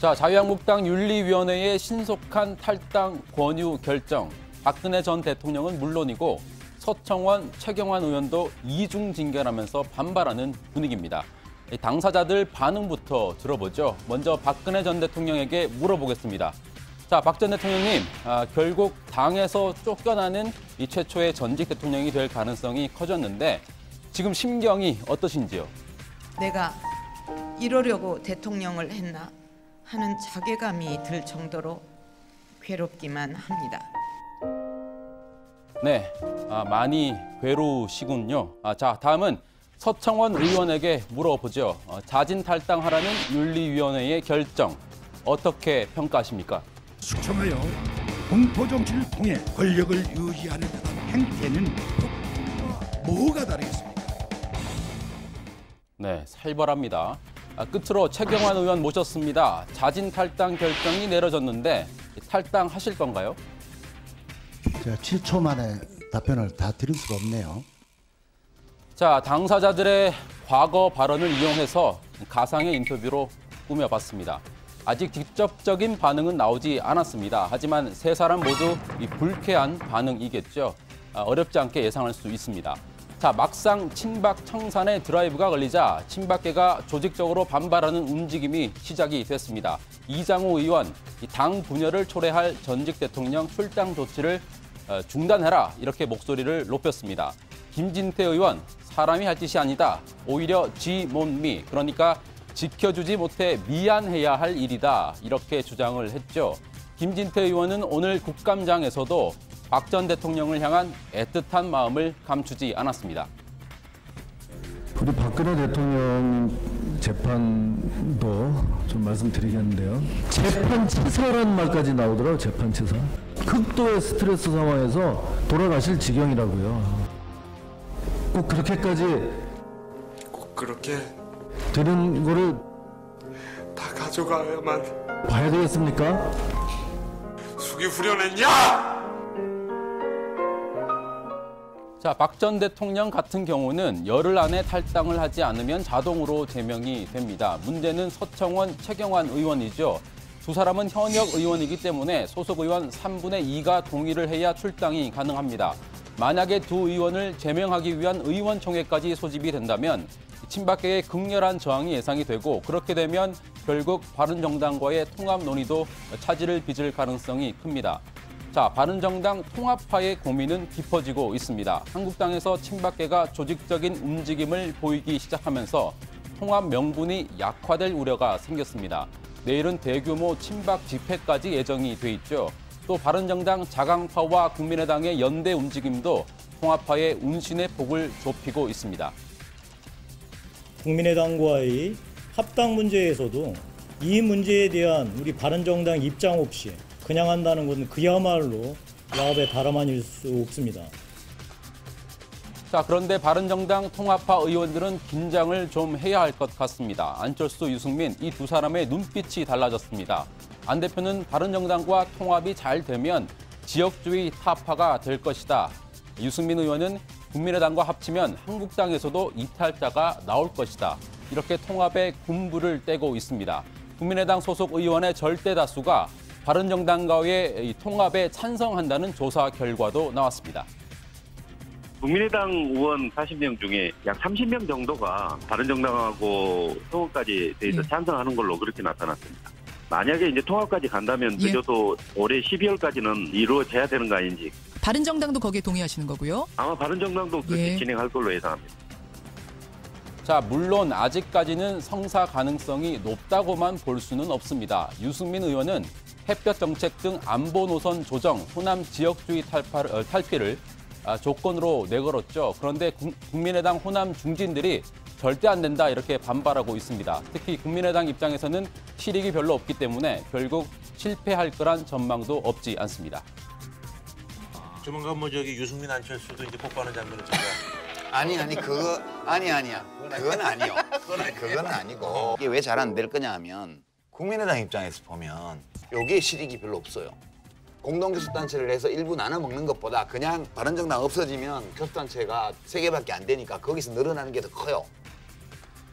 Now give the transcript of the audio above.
자, 자유한국당 윤리위원회의 신속한 탈당 권유 결정. 박근혜 전 대통령은 물론이고 서청원, 최경환 의원도 이중 징계하면서 반발하는 분위기입니다. 이 당사자들 반응부터 들어보죠. 먼저 박근혜 전 대통령에게 물어보겠습니다. 자, 박 전 대통령님, 아, 결국 당에서 쫓겨나는 이 최초의 전직 대통령이 될 가능성이 커졌는데 지금 심경이 어떠신지요? 내가 이러려고 대통령을 했나 하는 자괴감이 들 정도로 괴롭기만 합니다. 네, 아, 많이 괴로우시군요. 아, 자, 다음은 서청원 의원에게 물어보죠. 어, 자진 탈당하라는 윤리위원회의 결정 어떻게 평가하십니까? 숙청하여 공포 정치를 통해 권력을 유지하는 듯한 행태는 뭐가 다르겠습니까? 네, 살벌합니다. 아, 끝으로 최경환 의원 모셨습니다. 자진 탈당 결정이 내려졌는데 탈당하실 건가요? 제가 7초 만에 답변을 다 드릴 수가 없네요. 자, 당사자들의 과거 발언을 이용해서 가상의 인터뷰로 꾸며봤습니다. 아직 직접적인 반응은 나오지 않았습니다. 하지만 세 사람 모두 이 불쾌한 반응이겠죠. 아, 어렵지 않게 예상할 수 있습니다. 자, 막상 친박 청산의 드라이브가 걸리자 친박계가 조직적으로 반발하는 움직임이 시작이 됐습니다. 이장호 의원, 이당 분열을 초래할 전직 대통령 출당 조치를 어, 중단해라 이렇게 목소리를 높였습니다. 김진태 의원 사람이 할 짓이 아니다. 오히려 지몬미 그러니까 지켜주지 못해 미안해야 할 일이다 이렇게 주장을 했죠. 김진태 의원은 오늘 국감장에서도 박 전 대통령을 향한 애틋한 마음을 감추지 않았습니다. 우리 박근혜 대통령 재판도 좀 말씀드리겠는데요. 재판 치사라는 말까지 나오더라고요. 재판 치사. 극도의 스트레스 상황에서 돌아가실 지경이라고요. 꼭 그렇게까지 꼭 그렇게 되는 거를 다 가져가야만 봐야 되겠습니까? 숙이 후련했냐? 자, 박 전 대통령 같은 경우는 열흘 안에 탈당을 하지 않으면 자동으로 제명이 됩니다. 문제는 서청원, 최경환 의원이죠. 두 사람은 현역 의원이기 때문에 소속 의원 3분의 2가 동의를 해야 출당이 가능합니다. 만약에 두 의원을 제명하기 위한 의원총회까지 소집이 된다면 친박계의 극렬한 저항이 예상이 되고 그렇게 되면 결국 바른정당과의 통합 논의도 차질을 빚을 가능성이 큽니다. 자, 바른정당 통합파의 고민은 깊어지고 있습니다. 한국당에서 친박계가 조직적인 움직임을 보이기 시작하면서 통합 명분이 약화될 우려가 생겼습니다. 내일은 대규모 친박 집회까지 예정이 돼 있죠. 또 바른정당 자강파와 국민의당의 연대 움직임도 통합파의 운신의 폭을 좁히고 있습니다. 국민의당과의 합당 문제에서도 이 문제에 대한 우리 바른정당 입장 없이 그냥 한다는 것은 그야말로 야합의 다름아닐 수 없습니다. 자, 그런데 바른정당 통합파 의원들은 긴장을 좀 해야 할 것 같습니다. 안철수, 유승민 이 두 사람의 눈빛이 달라졌습니다. 안 대표는 바른정당과 통합이 잘 되면 지역주의 타파가 될 것이다. 유승민 의원은 국민의당과 합치면 한국당에서도 이탈자가 나올 것이다. 이렇게 통합에 군부를 떼고 있습니다. 국민의당 소속 의원의 절대 다수가 바른정당과의 이 통합에 찬성한다는 조사 결과도 나왔습니다. 국민의당 의원 40명 중에 약 30명 정도가 바른정당하고 통합까지 대해서 예. 찬성하는 걸로 그렇게 나타났습니다. 만약에 이제 통합까지 간다면 예. 늦어도 올해 12월까지는 이루어져야 되는 거 아닌지 바른정당도 거기에 동의하시는 거고요. 아마 바른정당도 그렇게 예. 진행할 걸로 예상합니다. 자, 물론 아직까지는 성사 가능성이 높다고만 볼 수는 없습니다. 유승민 의원은 햇볕 정책 등 안보 노선 조정, 호남 지역주의 탈파, 어, 탈피를 아, 조건으로 내걸었죠. 그런데 국- 국민의당 호남 중진들이 절대 안 된다 이렇게 반발하고 있습니다. 특히 국민의당 입장에서는 실익이 별로 없기 때문에 결국 실패할 거란 전망도 없지 않습니다. 조만간 뭐 저기 유승민 안철수도 이제 복구하는 장면을 찍어. 아니 아니 그거 아니 아니야 그건 아니요 그건 아니고 이게 왜 잘 안 될 거냐 하면 국민의당 입장에서 보면 요게 실익이 별로 없어요. 공동교섭단체를 해서 일부 나눠 먹는 것보다 그냥 바른정당 없어지면 교섭단체가 세 개밖에 안 되니까 거기서 늘어나는 게 더 커요